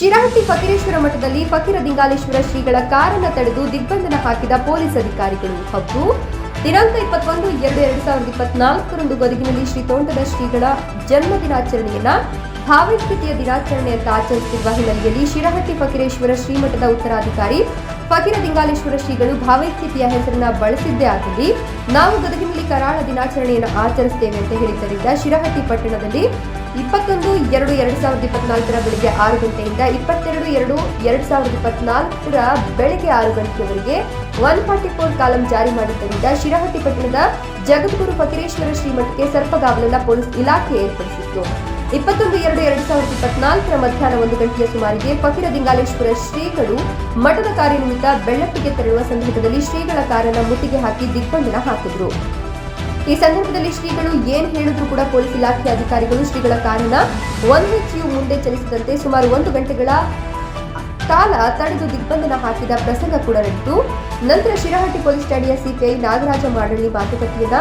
ಶಿರಹಟ್ಟಿ ಫಕೀರೇಶ್ವರ ಮಠದಲ್ಲಿ ಫಕೀರ ದಿಂಗಾಲೇಶ್ವರ ಶ್ರೀಗಳ ಕಾರನ್ನು ತಡೆದು ದಿಗ್ಬಂಧನ ಹಾಕಿದ ಪೊಲೀಸ್ ಅಧಿಕಾರಿಗಳು. ಹೌದು ದಿನಾಂಕ ಇಪ್ಪತ್ತೊಂದು, ಎರಡು ಎರಡು ಸಾವಿರದ ಇಪ್ಪತ್ನಾಲ್ಕರಂದು ಗದಗಿನಲ್ಲಿ ಶ್ರೀ ತೋಂಟದ ಶ್ರೀಗಳ ಜನ್ಮ ದಿನಾಚರಣೆಯನ್ನ ಭಾವೈಕ್ಯತೆಯ ದಿನಾಚರಣೆ ಆಚರಿಸುವ ಆಚರಿಸುತ್ತಿರುವ ಹಿನ್ನೆಲೆಯಲ್ಲಿ ಶಿರಹಟ್ಟಿ ಫಕೀರೇಶ್ವರ ಶ್ರೀಮಠದ ಉತ್ತರಾಧಿಕಾರಿ ಫಕೀರ ಲಿಂಗಾಲೇಶ್ವರ ಶ್ರೀಗಳು ಭಾವೈಕ್ಯತೆಯ ಹೆಸರನ್ನ ಬಳಸಿದ್ದೇ ಆಗಲಿ ನಾವು ಗದಗಿನಲ್ಲಿ ಕರಾಳ ದಿನಾಚರಣೆಯನ್ನು ಆಚರಿಸುತ್ತೇವೆ ಅಂತ ಹೇಳಿದ್ದರಿಂದ ಶಿರಹಟ್ಟಿ ಪಟ್ಟಣದಲ್ಲಿ ಇಪ್ಪತ್ತೊಂದು ಎರಡು ಎರಡು ಸಾವಿರದ ಇಪ್ಪತ್ನಾಲ್ಕರ ಬೆಳಗ್ಗೆ ಆರು ಗಂಟೆಯಿಂದ ಇಪ್ಪತ್ತೆರಡು ಎರಡು ಎರಡು ಸಾವಿರದ ಇಪ್ಪತ್ನಾಲ್ಕರ ಬೆಳಗ್ಗೆ ಆರು ಗಂಟೆಯವರೆಗೆ ಒನ್ ಫಾರ್ಟಿ ಫೋರ್ ಕಾಲಂ ಜಾರಿ ಮಾಡಿದ್ದರಿಂದ ಶಿರಹಟ್ಟಿ ಪಟ್ಟಣದ ಜಗದ್ಗುರು ಫಕೀರೇಶ್ವರ ಶ್ರೀಮಠಕ್ಕೆ ಸರ್ಪಗಾವಲನ್ನ ಪೊಲೀಸ್ ಇಲಾಖೆ ಏರ್ಪಡಿಸಿತ್ತು. ಇಪ್ಪತ್ತೊಂದು ಎರಡು ಎರಡು ಸಾವಿರದ ಇಪ್ಪತ್ನಾಲ್ಕರ ಮಧ್ಯಾಹ್ನ ಒಂದು ಗಂಟೆಯ ಸುಮಾರಿಗೆ ಫಕೀರ ದಿಂಗಾಲೇಶ್ವರ ಶ್ರೀಗಳು ಮಠದ ಕಾರ್ಯನಿಮಿತ್ತ ಬೆಳ್ಳಟ್ಟಿಗೆ ತೆರಳುವ ಸಂದರ್ಭದಲ್ಲಿ ಶ್ರೀಗಳ ಕಾರನ್ನ ಮುತ್ತಿಗೆ ಹಾಕಿ ದಿಗ್ಬಂಧನ ಹಾಕಿದ್ರು. ಈ ಸಂದರ್ಭದಲ್ಲಿ ಶ್ರೀಗಳು ಏನ್ ಹೇಳಿದ್ರು ಕೂಡ ಪೊಲೀಸ್ ಇಲಾಖೆ ಅಧಿಕಾರಿಗಳು ಶ್ರೀಗಳ ಕಾರನ್ನ ಒಂದು ಹೆಜ್ಜೆಯು ಮುಂದೆ ಚಲಿಸದಂತೆ ಸುಮಾರು ಒಂದು ಗಂಟೆಗಳ ಕಾಲ ತಡೆದು ದಿಗ್ಬಂಧನ ಹಾಕಿದ ಪ್ರಸಂಗ ಕೂಡ ನಡೆಯಿತು ನಂತರ ಶಿರಹಟ್ಟಿ ಪೊಲೀಸ್ ಠಾಣೆಯ ಸಿಪಿಐ ನಾಗರಾಜ ಮಾಡಳ್ಳಿ ಮಾತುಕತೆಯನ್ನ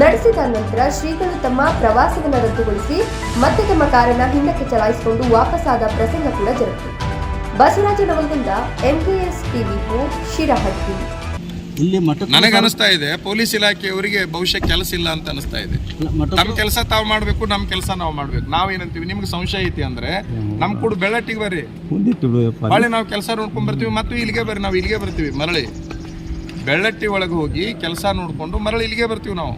ನಡೆಸಿದ ನಂತರ ಶ್ರೀಗಳು ತಮ್ಮ ಪ್ರವಾಸವನ್ನು ರದ್ದುಗೊಳಿಸಿ ಮತ್ತೆ ತಮ್ಮ ಕಾರನ್ನ ಹಿಂದಕ್ಕೆ ಚಲಾಯಿಸಿಕೊಂಡು ವಾಪಸ್ಸಾದ ಪ್ರಸಂಗ ಕೂಡ ಜರುಗಿತು. ಬಸವರಾಜ ನವಲಗುಂದ ಎಂಕೆಎಸ್ ಟಿವಿ ಶಿರಹಟ್ಟಿ ಇಲ್ಲಿ ಮಠ ನನಗೆ ಅನಿಸ್ತಾ ಇದೆ ಪೊಲೀಸ್ ಇಲಾಖೆಯವರಿಗೆ ಬಹುಶಃ ಕೆಲಸ ಇಲ್ಲ ಅಂತ ಅನಿಸ್ತಾ ಇದೆ. ನಮ್ಮ ಕೆಲಸ ತಾವು ಮಾಡಬೇಕು ನಮ್ಮ ಕೆಲಸ ನಾವು ಮಾಡ್ಬೇಕು. ನಾವೇನಂತೀವಿ ನಿಮ್ಗೆ ಸಂಶಯ ಐತಿ ಅಂದ್ರೆ ನಮ್ ಕೂಡ ಬೆಳ್ಳಟ್ಟಿಗೆ ಬರ್ರಿ. ಹೊಳ್ಳಿ ನಾವು ಕೆಲಸ ನೋಡ್ಕೊಂಡ್ ಬರ್ತೀವಿ ಮತ್ತು ಇಲ್ಲಿಗೆ ಬರ್ರಿ ನಾವು ಇಲ್ಲಿಗೆ ಬರ್ತೀವಿ. ಮರಳಿ ಬೆಳ್ಳಟ್ಟಿ ಒಳಗೆ ಹೋಗಿ ಕೆಲಸ ನೋಡ್ಕೊಂಡು ಮರಳಿ ಇಲ್ಲಿಗೆ ಬರ್ತೀವಿ ನಾವು.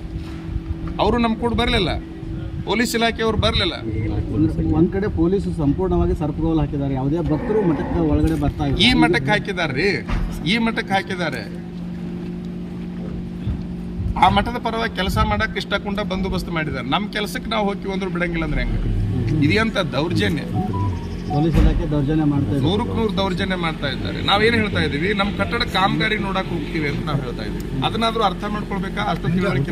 ಅವರು ನಮ್ಮ ಕೂಡ ಬರಲಿಲ್ಲ. ಪೊಲೀಸ್ ಇಲಾಖೆಯವರು ಬರಲಿಲ್ಲ. ಒಂದ್ ಕಡೆ ಪೊಲೀಸ್ ಸಂಪೂರ್ಣವಾಗಿ ಸರ್ಪಗೋಲ್ ಹಾಕಿದ್ದಾರೆ. ಯಾವುದೇ ಭಕ್ತರು ಮಠಕ್ಕೆ ಒಳಗಡೆ ಬರ್ತಾ ಈ ಮಠಕ್ಕೆ ಹಾಕಿದಾರ್ರಿ. ಈ ಮಠಕ್ಕೆ ಹಾಕಿದ್ದಾರೆ. ಆ ಮಠದ ಪರವಾಗಿ ಕೆಲಸ ಮಾಡಕ್ ಇಷ್ಟಕೊಂಡ ಬಂದೋಬಸ್ತ್ ಮಾಡಿದ್ದಾರೆ. ನಮ್ಮ ಕೆಲಸಕ್ಕೆ ನಾವು ಹೋಗಿ ಒಂದ್ರು ಬಿಡಂಗಿಲ್ಲ ಅಂದ್ರೆ ಹೆಂಗ? ಇದೆಯಂತ ದೌರ್ಜನ್ಯ. ಪೊಲೀಸ್ ಇಲಾಖೆ ದೌರ್ಜನ್ಯ ಮಾಡ್ತಾ ಇದ್ದಾರೆ ನೂರಕ್ಕೆ ನೂರು ದೌರ್ಜನ್ಯ ಮಾಡ್ತಾ ಇದ್ದಾರೆ. ನಾವೇನು ಹೇಳ್ತಾ ಇದೀವಿ? ನಮ್ಮ ಕಟ್ಟಡ ಕಾಮಗಾರಿ ನೋಡಕ್ ಹೋಗ್ತೀವಿ ಅಂತ ನಾವು ಹೇಳ್ತಾ ಇದೀವಿ. ಅದನ್ನಾದ್ರೂ ಅರ್ಥ ಮಾಡ್ಕೊಳ್ಬೇಕಾ? ಅಷ್ಟು ತಿಳುವಳಿಕೆ